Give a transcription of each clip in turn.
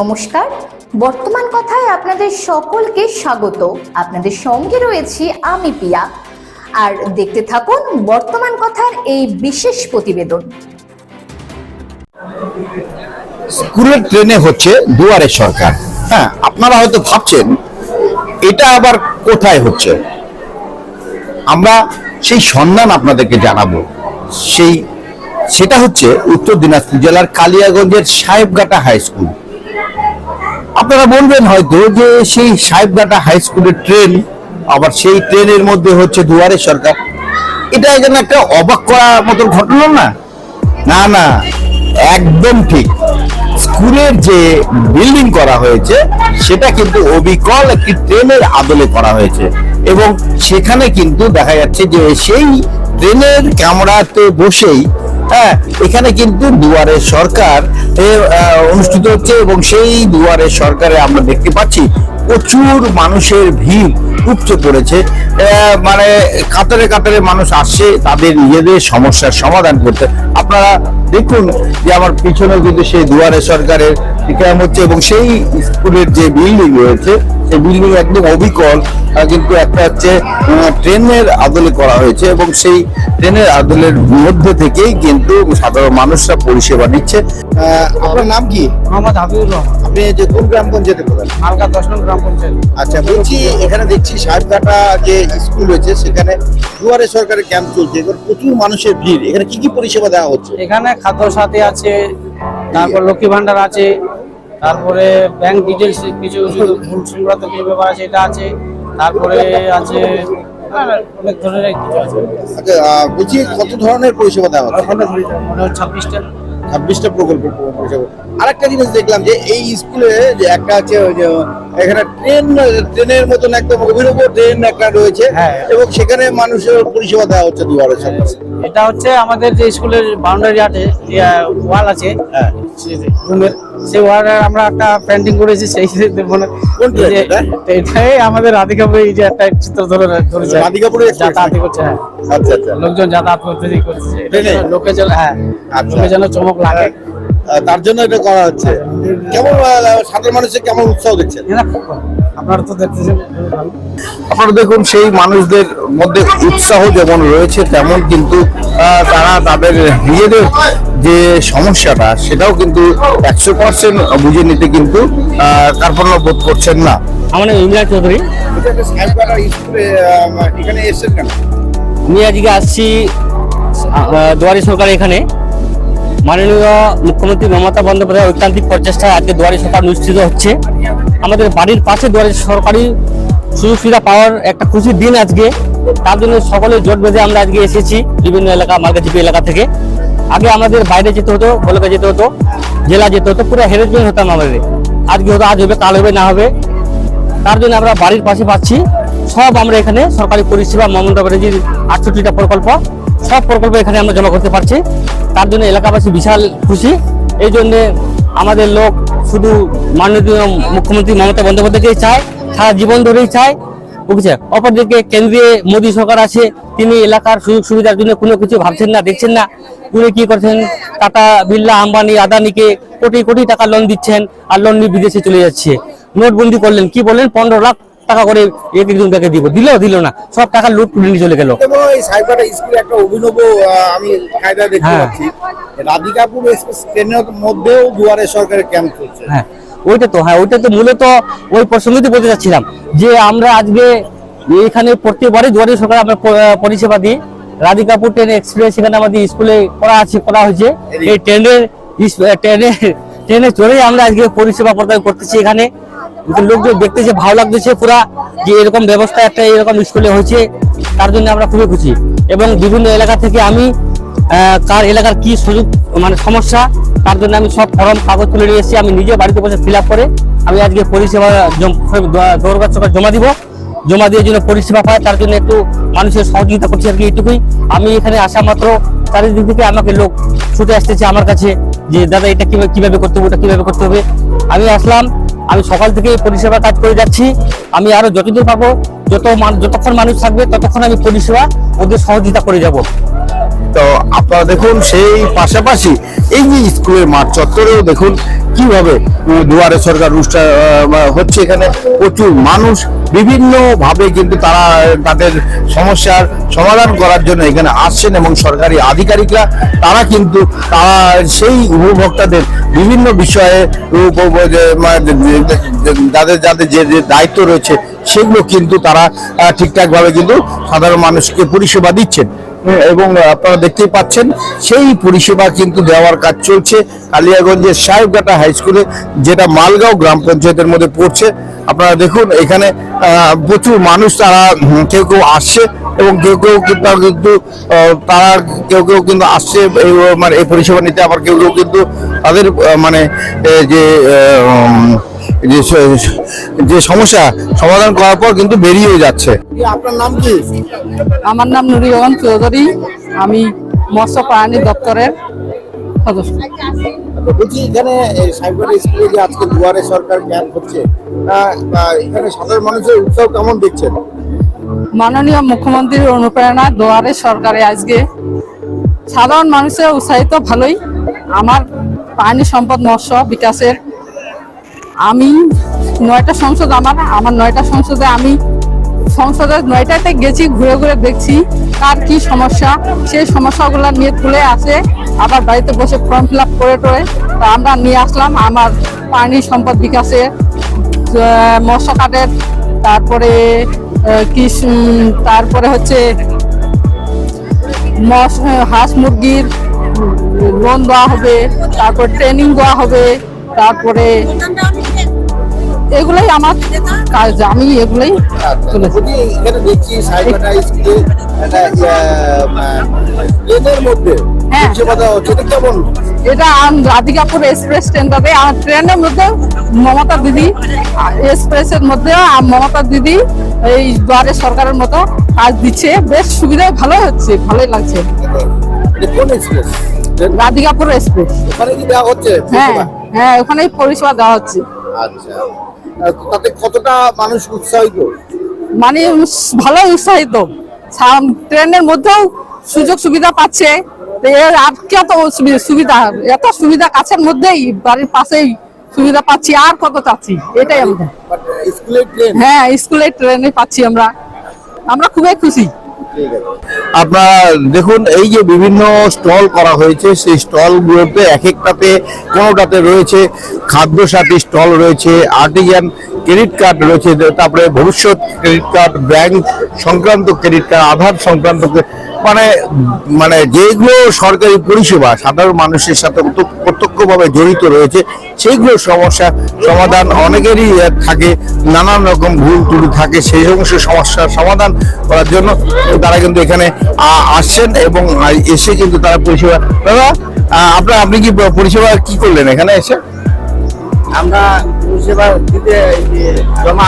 নমস্কার। বর্তমান কথায় আপনাদের সকলকে স্বাগত। আপনাদের সঙ্গে রয়েছি আমি পিয়া। আর দেখতে থাকুন বর্তমান কথার এই বিশেষ প্রতিবেদন। স্কুলের ট্রেনে হচ্ছে দুয়ারে সরকার। হ্যাঁ আপনারা হয়তো ভাবছেন, এটা আবার কোথায় হচ্ছে? আমরা সেই সন্ধান আপনাদেরকে জানাব। সেই, সেটা হচ্ছে উত্তর দিনাজপুর জেলার কালিয়াগঞ্জের সাহেবঘাটা হাই স্কুল। আপনারা বলবেন হয়তো যে সেই সাহেবঘাটা হাই স্কুলের ট্রেন আবার সেই ট্রেনের মধ্যে হচ্ছে দুয়ারে সরকার। এটা যেন একটা অবাক করার মতন ঘটনা না? না না, একদম ঠিক। স্কুলের যে বিল্ডিং করা হয়েছে, সেটা কিন্তু অবিকল একটি ট্রেনের আদলে করা হয়েছে। এবং সেখানে কিন্তু দেখা যাচ্ছে যে সেই ট্রেনের ক্যামেরাতে বসেই হ্যাঁ এখানে কিন্তু দুয়ারে সরকার অনুষ্ঠিত হচ্ছে এবং সেই দুয়ারে সরকারে আমরা দেখতে পাচ্ছি প্রচুর মানুষের ভিড়। উপচে পড়েছে মানে কাতারে কাতারে মানুষ আসছে, তাদের নিজেদের সমস্যার সমাধান করতে। আপনারা দেখুন যে আমার পিছনে কিন্তু সেই দুয়ারে সরকারের ক্যাম্প হচ্ছে এবং সেই স্কুলের যে বিল্ডিং রয়েছে, সেই বিল্ডিং একদম অবিকল কিন্তু একটা হচ্ছে ট্রেনের আদলে করা হয়েছে এবং সেই ট্রেনের আদলের মধ্যে থেকেই কিন্তু সাধারণ মানুষরা পরিষেবা নিচ্ছে। আপনার নাম কি? মোহাম্মদ হাবিবুর রহমান। আপনি যে কোন গ্রাম পঞ্চায়েতে প্রধান হালকা দশ নং গ্রাম পঞ্চায়েত আচ্ছা বলছি এখানে দেখছি সাহেবঘাটা যে স্কুল রয়েছে সেখানে দুয়ারে সরকারের ক্যাম্প চলছে। এবার প্রচুর মানুষের ভিড়। এখানে কি কি পরিষেবা দেওয়া হচ্ছে? এখানে খাদ্য সাথী আছে তারপর লক্ষ্মী ভান্ডার আছে তারপরে ব্যাংক ডিটেলস কিছু ভুল সংক্রান্ত কিছু ব্যাপার আছে এটা আছে তারপরে আছে আর অনেক ধরনের কিছু আছে। আচ্ছা বলছি কত ধরনের পরিষেবা দেওয়া হচ্ছে? হয় ছাব্বিশটা। ছাব্বিশটা প্রকল্প পরিষেবা আরেকটা জিনিস দেখলাম যে এই স্কুলে যে একটা আছে যে এখানে ট্রেন ট্রেনের মতন একদম অভিনব ট্রেন একটা রয়েছে হ্যাঁ। এবং সেখানে মানুষের পরিষেবা দেওয়া হচ্ছে দুয়ারে সরকার এটা হচ্ছে আমাদের যে স্কুলের বাউন্ডারি আছে ওয়াল আছে হ্যাঁ। রুমের সেই ওয়ার্ডের আমরা একটা পেন্টিং করেছি সেই মানে? এটাই আমাদের রাধিকাপুরে এই যে একটা চিত্র ধরে করেছে রাধিকাপুরে যাতায়াত করছে হ্যাঁ। আচ্ছা আচ্ছা। লোকজন যাতায়াত করতে করছে লোকে যেন হ্যাঁ। আচ্ছা। লোকে যেন চমক লাগে। আহ, তার জন্য এটা করা হচ্ছে। কেমন সাধারণ মানুষের কেমন উৎসাহ দেখছেন? এরা আপনারা তো দেখতেছেন আপনারা দেখুন সেই মানুষদের মধ্যে উৎসাহ যেমন রয়েছে তেমন কিন্তু তারা তাদের নিজেদের যে সমস্যাটা সেটাও কিন্তু একশো পার্সেন্ট বুঝে নিতে কিন্তু কার্পণ্য বোধ করছেন না। আমার নাম ইমরান চৌধুরী এখানে এসেছেন কেন? আমি আজকে আসছি দুয়ারি সরকার এখানে। মাননীয় মুখ্যমন্ত্রী মমতা বন্দ্যোপাধ্যায় ঐকান্তিক প্রচেষ্টায় আজকে দুয়ারি সরকার অনুষ্ঠিত হচ্ছে। আমাদের বাড়ির পাশে দুয়ারি সরকারি সুযোগ সুবিধা পাওয়ার একটা খুশির দিন আজকে। তার জন্য সকলে জোট বেঁধে আমরা আজকে এসেছি বিভিন্ন এলাকা মার্গাজিপি এলাকা থেকে। আগে আমাদের বাইরে যেতে হতো কলকাতা যেতে হতো, জেলা যেতে হতো, পুরো হ্যারেসমেন্ট হতাম আমাদের। আজকে হতো আজ হবে, কাল হবে, না হবে। তার জন্য আমরা বাড়ির পাশে পাচ্ছি। সব আমরা এখানে সরকারি পরিষেবা, মমতা ব্যানার্জির আটষট্টিটা প্রকল্প। সব প্রকল্প এখানে আমরা জমা করতে পারছি। তার জন্য এলাকাবাসী বিশাল খুশি। এই জন্যে আমাদের লোক শুধু মাননীয় মুখ্যমন্ত্রী মমতা বন্দ্যোপাধ্যায়কে চায়, সারা জীবন ধরেই চায়। বুঝছে? অপরদিকে কেন্দ্রীয় মোদী সরকার আছে, তিনি এলাকার সুযোগ সুবিধার জন্য কোনো কিছু ভাবছেন না, দেখছেন না। উনি কি করছেন? টাটা বিড়লা, আম্বানি, আদানিকে কোটি কোটি টাকা লোন দিচ্ছেন আর লোন নিয়ে বিদেশে চলে যাচ্ছে। নোটবন্দি করলেন। কি বললেন? পনেরো লাখ টাকা করে এক একজনকে দিব। দিল দিল না। সব টাকা লুট করে নিয়ে চলে গেল। এই সাইবারটা স্কুলে একটা অভিনব আমি কায়দা দেখতে হ্যাঁ। পাচ্ছি। রাধিকাপুর এক্সপ্রেস ট্রেনের মধ্যেও দুয়ারে সরকারের ক্যাম্প চলছে। হ্যাঁ ওইটা তো হ্যাঁ ওইটা তো মূলত ওই প্রসঙ্গতে বলতে চাচ্ছিলাম যে আমরা আজকে এখানে প্রত্যেকবারই দুয়ারে সরকার আমরা পরিষেবা দিই। রাধিকাপুর ট্রেন এক্সপ্রেস এখানে আমাদের স্কুলে করা আছে করা হয়েছে। এই ট্রেনের ট্রেনে ট্রেনে চড়েই আমরা আজকে পরিষেবা প্রদান করতেছি এখানে। লোকজন দেখতেছে ভালো লাগতেছে পুরা, যে এরকম ব্যবস্থা একটা এরকম স্কুলে হয়েছে, তার জন্য আমরা খুবই খুশি। এবং বিভিন্ন এলাকা থেকে আমি কার এলাকার কি সুযোগ মানে সমস্যা, তার জন্য আমি সব ফর্ম, কাগজ তুলে নিয়ে এসেছি। আমি নিজে বাড়িতে বসে ফিল করে আমি আজকে পরিষেবা দৌড়গাছ জমা দিব। জমা দিয়ে জন্য পরিষেবা পায়, তার জন্য একটু মানুষের সহযোগিতা করছি আর কি এইটুকুই। আমি এখানে আসা মাত্র চারিদিক থেকে আমাকে লোক ছুটে আসতেছে আমার কাছে, যে, দাদা, এটা কীভাবে কীভাবে করতে হবে, ওটা কীভাবে করতে হবে? আমি আসলাম আমি সকাল থেকে পরিষেবা কাজ করে যাচ্ছি। আমি আরও যতদূর পাবো যত যতক্ষণ মানুষ থাকবে, ততক্ষণ আমি পরিষেবা ওদের সহযোগিতা করে যাব। তো আপনারা দেখুন, সেই পাশাপাশি এই যে স্কুলের মাঠ চত্বরেও দেখুন কীভাবে দুয়ারে সরকার অনুষ্ঠান হচ্ছে এখানে প্রচুর মানুষ বিভিন্ন ভাবে কিন্তু তারা, তাদের সমস্যার সমাধান করার জন্য এখানে আসছেন এবং সরকারি আধিকারিকরা, তারা কিন্তু, তারা সেই উপভোক্তাদের বিভিন্ন বিষয়ে যাদের যাদের যে যে দায়িত্ব রয়েছে সেগুলো কিন্তু তারা ঠিকঠাক ভাবে কিন্তু সাধারণ মানুষকে পরিষেবা দিচ্ছেন। এবং আপনারা দেখতেই পাচ্ছেন, সেই পরিষেবা কিন্তু দেওয়ার কাজ চলছে কালিয়াগঞ্জের সাহেবঘাটা হাই স্কুলে, যেটা মালগাঁও গ্রাম পঞ্চায়েতের মধ্যে পড়ছে। আপনারা দেখুন, এখানে প্রচুর মানুষ তারা কেউ কেউ আসছে এবং কেউ কেউ কিন্তু তারা কেউ কেউ কিন্তু আসছে মানে এই পরিষেবা নিতে, আবার কেউ কেউ কিন্তু তাদের মানে যে যে যে সমস্যা সমাধান করার পর কিন্তু বেরিয়ে যাচ্ছে। আপনার নাম কি? আমার নাম নুরিয়ন চৌধুরী। আমি মৎস্য প্রাণী দপ্তরের সদস্য। বলছি এখানে সাইবার স্কুলে যে আজকে দুয়ারে সরকার ক্যাম্প হচ্ছে এখানে সাধারণ মানুষের উৎসাহ কেমন দেখছেন? মাননীয় মুখ্যমন্ত্রীর অনুপ্রেরণা দুয়ারে সরকারে আজকে সাধারণ মানুষের উৎসাহিত ভালোই। আমার পানি সম্পদ মৎস্য বিকাশের আমি নয়টা সংসদ আমার আমার নয়টা সংসদে আমি সংসদের নয়টাতে গেছি ঘুরে ঘুরে দেখছি কার কি সমস্যা। সেই সমস্যাগুলো নিয়ে তুলে আসে আবার বাড়িতে বসে ফর্ম ফিল আপ করে টরে। তা আমরা নিয়ে আসলাম আমার পানি সম্পদ বিকাশের আহ, মৎস্য কার্ডের তারপরে কি তারপরে হচ্ছে মৎস্য হাঁস মুরগির লোন দেওয়া হবে তারপর ট্রেনিং দেওয়া হবে তারপরে এগুলোই আমার কাজ আমি এগুলোই মধ্যে। হ্যাঁ। এটা রাধিকাপুর এক্সপ্রেস ট্রেনটাতে আমার ট্রেনের মধ্যে মমতা দিদি এক্সপ্রেসের মধ্যে মমতা দিদি এই দুয়ারে সরকারের মতো কাজ দিচ্ছে। বেশ সুবিধা ভালোই হচ্ছে ভালোই লাগছে। রাধিকাপুর এক্সপ্রেস হ্যাঁ? হ্যাঁ ওখানেই পরিষেবা দেওয়া হচ্ছে। আচ্ছা। তাতে কতটা মানুষ উৎসাহিত? মানে ভালো ভালোই উৎসাহিত ট্রেনের মধ্যেও সুযোগ সুবিধা পাচ্ছে। এর আর কত সুবি- সুবিধা? এত সুবিধা কাছের মধ্যেই বাড়ির পাশেই সুবিধা পাচ্ছি আর কত চাচ্ছি? এটাই ট্রেন হ্যাঁ স্কুলের ট্রেনে পাচ্ছি আমরা। আমরা খুবই খুশি। আপনারা দেখুন, এই যে বিভিন্ন স্টল করা হয়েছে, সেই স্টলগুলোতে এক একটাতে কোনোটাতে রয়েছে খাদ্য সাথী স্টল রয়েছে, আর্টিজান ক্রেডিট কার্ড রয়েছে, তারপরে ভবিষ্যৎ ক্রেডিট কার্ড, ব্যাংক সংক্রান্ত ক্রেডিট কার্ড, আধার সংক্রান্ত মানে মানে যেগুলো সরকারি পরিষেবা, সাধারণ মানুষের সাথে প্রত্য- প্রত্যক্ষভাবে জড়িত রয়েছে, সেইগুলো সমস্যা, সমাধান অনেকেরই থাকে, নানান রকম ভুল ত্রুটি থাকে, সেই সমস্ত সমস্যার সমাধান করার জন্য তারা কিন্তু এখানে আসছেন এবং এসে কিন্তু তারা পরিষেবা, দাদা আপনার, আপনি কি পরিষেবা কি করলেন এখানে এসে? আমরা পরিষেবা দিতে জমা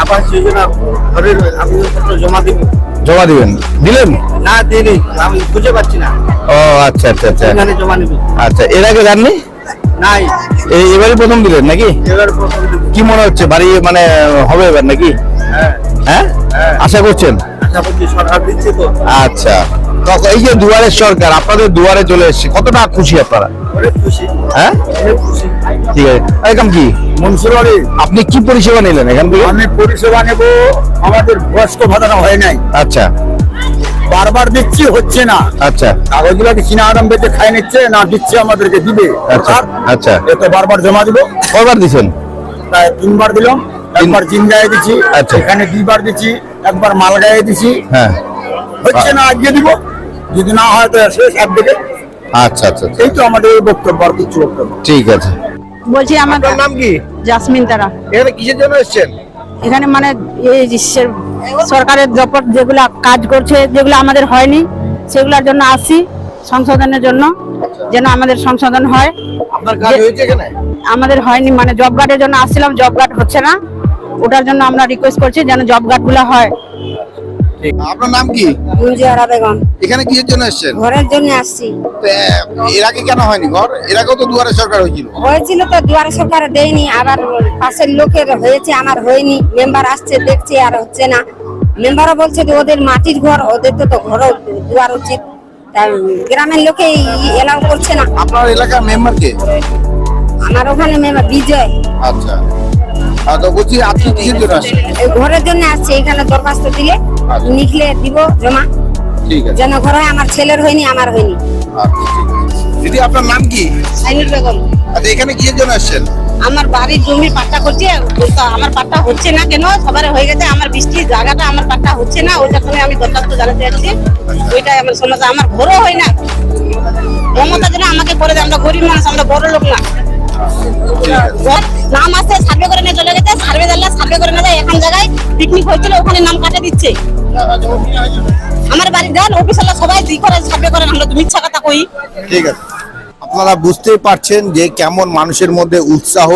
আবাস যোজনা, ঘরের আবেদনপত্র জমা দিব। জমা দিবেন? দিলেন? না দিইনি। আমি খুঁজে পাচ্ছি না। ও আচ্ছা আচ্ছা আচ্ছা। এখানে জমা নিব। আচ্ছা এর আগে জাননি নাই। এই এবারে প্রথম দিলেন নাকি? এবারে প্রথম। কি মনে হচ্ছে বাড়ি মানে হবে এবার নাকি? হ্যাঁ। হ্যাঁ? আশা করছেন? আশা করছি সরকার দিচ্ছে তো। আচ্ছা। এই যে দুয়ারের সরকার আপনাদের দুয়ারে চলে এসেছে কতটা খুশি আপনারা? হ্যাঁ? ঠিক আছে। একদম কি? মনসুর আলী আপনি কি পরিষেবা নিলেন এখান থেকে? আমি পরিষেবা নেব আমাদের বয়স্ক ভাতানো হয় নাই। আচ্ছা। বারবার দিচ্ছি হচ্ছে না। আচ্ছা। কাগজগুলো চীনা আরাম বেঁচে খাই নিচ্ছে না দিচ্ছে আমাদেরকে দিবে? আচ্ছা আচ্ছা। বারবার জমা দিব। কবার দিছেন? প্রায় তিনবার দিলাম। একবার জিন্দায় দিছি। এখানে দুইবার দিছি একবার মালগায়ে দিছি। হ্যাঁ। হচ্ছে না আজকে দিব। যদি না হয় তো শেষ একদিকে। আচ্ছা আচ্ছা আচ্ছা। এই তো আমাদের বক্তব্য আর কিছু বক্তব্য। ঠিক আছে। বলছি আমার নাম কি? জাসমিন তারা। এখানে কিসের জন্য এসেছেন? এখানে মানে এই সরকারের যেগুলা কাজ করছে যেগুলো আমাদের হয়নি সেগুলোর জন্য আসি সংশোধনের জন্য যেন আমাদের সংশোধন হয়। আপনার কাজ হয়েছে এখানে? আমাদের হয়নি মানে জব কার্ডের জন্য আসছিলাম জব কার্ড হচ্ছে না। ওটার জন্য আমরা রিকোয়েস্ট করছি যেন জব কার্ডগুলো হয়। আপনার নাম কি? বেগম। এখানে কিসের জন্য এসেছেন? ঘরের জন্য আসছি। এর আগে কেন হয়নি ঘর? এর আগেও তো দুয়ারে সরকার হয়েছিল। হয়েছিল তো দুয়ারে সরকার দেয়নি আবার পাশের লোকের হয়েছে আমার হয়নি। মেম্বার আসছে দেখছে আর হচ্ছে না। মেম্বারও বলছে যে ওদের মাটির ঘর ওদের তো তো ঘর দুয়ার উচিত। গ্রামের লোকে এলাও করছে না। আপনার এলাকার মেম্বার কে? আমার ওখানে মেম্বার বিজয়। আচ্ছা। তো বলছি আপনি কিসের জন্য আসছেন ঘরের জন্য আসছে এখানে দরখাস্ত দিলে আচ্ছা। লিখলে দিব জমা। ঠিক আছে। যেন ঘর আমার ছেলের হয়নি আমার হয়নি। আচ্ছা ঠিক আছে। দিদি আপনার নাম কি? সাইনুল বেগম। আচ্ছা এখানে কিসের জন্য আসছেন? আমার বাড়ির জমি পাট্টা করছে আমার পাট্টা হচ্ছে না কেন? সবার হয়ে গেছে আমার বৃষ্টির জায়গাটা আমার পাট্টা হচ্ছে না ওইটার জন্য আমি দরখাস্ত জানাতে যাচ্ছি। ওইটাই আমার সমস্যা। আমার ঘরও হয় না। মমতা যেন আমাকে করে আমরা গরিব মানুষ আমরা বড় লোক না। সার্ভে করে নিয়ে চলে গেছে, সার্ভে সার্ভে করে এখন জায়গায় পিকনিক হয়েছিল ওখানে নাম কাটে দিচ্ছে। আমার বাড়ি দেন অফিসাররা সবাই দি করে, সার্ভে আমরা তো মিথ্যা কথা কই। ঠিক আছে। আপনারা বুঝতেই পারছেন যে কেমন মানুষের মধ্যে উৎসাহ,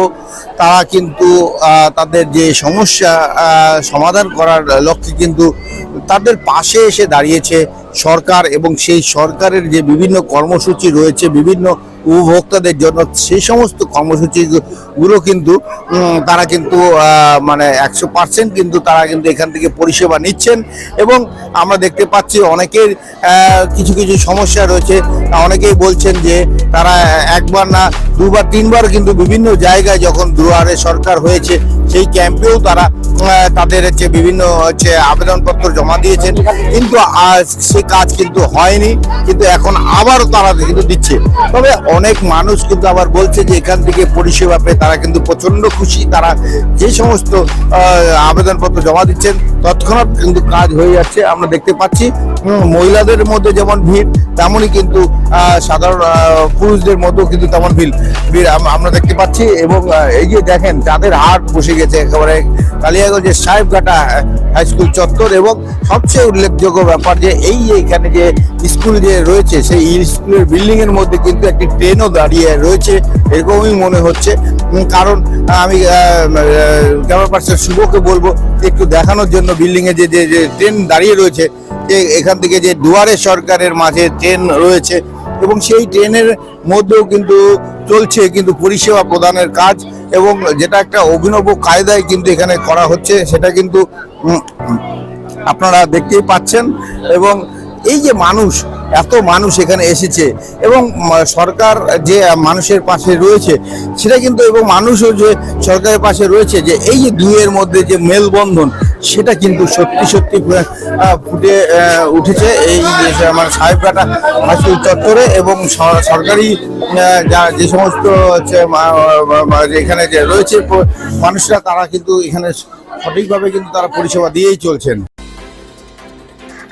তারা কিন্তু তাদের যে সমস্যা সমাধান করার লক্ষ্যে কিন্তু তাদের পাশে এসে দাঁড়িয়েছে সরকার এবং সেই সরকারের যে বিভিন্ন কর্মসূচি রয়েছে, বিভিন্ন উপভোক্তাদের জন্য সেই সমস্ত কর্মসূচিগুলো কিন্তু তারা কিন্তু মানে একশো পার্সেন্ট কিন্তু তারা কিন্তু এখান থেকে পরিষেবা নিচ্ছেন এবং আমরা দেখতে পাচ্ছি অনেকের কিছু কিছু সমস্যা রয়েছে। অনেকেই বলছেন যে তারা একবার না দুবার, তিনবার কিন্তু বিভিন্ন জায়গায় যখন দুয়ারে সরকার হয়েছে, সেই ক্যাম্পেও তারা তাদের হচ্ছে বিভিন্ন হচ্ছে আবেদনপত্র জমা দিয়েছেন। কিন্তু সে কাজ কিন্তু হয়নি, কিন্তু এখন আবারও তারা কিন্তু দিচ্ছে। তবে অনেক মানুষ কিন্তু আবার বলছে যে এখান থেকে পরিষেবা পেয়ে তারা কিন্তু প্রচণ্ড খুশি। তারা যে সমস্ত আবেদনপত্র জমা দিচ্ছেন, তৎক্ষণাৎ কিন্তু কাজ হয়ে যাচ্ছে। আমরা দেখতে পাচ্ছি মহিলাদের মধ্যে যেমন ভিড়, তেমনই কিন্তু সাধারণ পুরুষদের মধ্যেও কিন্তু তেমন ভিড় ভিড় আমরা দেখতে পাচ্ছি এবং এই যে দেখেন, যাদের হাট বসে গেছে একেবারে কালিয়াগঞ্জের সাহেবঘাটা হাই স্কুল চত্বর এবং সবচেয়ে উল্লেখযোগ্য ব্যাপার যে এই এখানে যে স্কুল যে রয়েছে, সেই স্কুলের বিল্ডিং এর মধ্যে কিন্তু একটি ট্রেনও দাঁড়িয়ে রয়েছে, এরকমই মনে হচ্ছে। কারণ আমি ক্যামেরা পার্সন শুভকে বলব, একটু দেখানোর জন্য বিল্ডিংয়ে যে যে ট্রেন দাঁড়িয়ে রয়েছে যে এখান থেকে যে দুয়ারে সরকারের মাঝে ট্রেন রয়েছে এবং সেই ট্রেনের মধ্যেও কিন্তু চলছে কিন্তু পরিষেবা প্রদানের কাজ এবং যেটা একটা অভিনব কায়দায় কিন্তু এখানে করা হচ্ছে, সেটা কিন্তু আপনারা দেখতেই পাচ্ছেন এবং এই যে মানুষ এত মানুষ এখানে এসেছে এবং সরকার যে মানুষের পাশে রয়েছে সেটা কিন্তু এবং মানুষও যে সরকারের পাশে রয়েছে যে এই যে দুইয়ের মধ্যে যে মেলবন্ধন, সেটা কিন্তু সত্যি সত্যি ফুটে উঠেছে। এই আমার সাহেবঘাটা হাসপাতাল চত্বরে এবং সরকারি যা- যে সমস্ত হচ্ছে এখানে যে রয়েছে, মানুষরা তারা কিন্তু এখানে সঠিকভাবে কিন্তু তারা পরিষেবা দিয়েই চলছেন।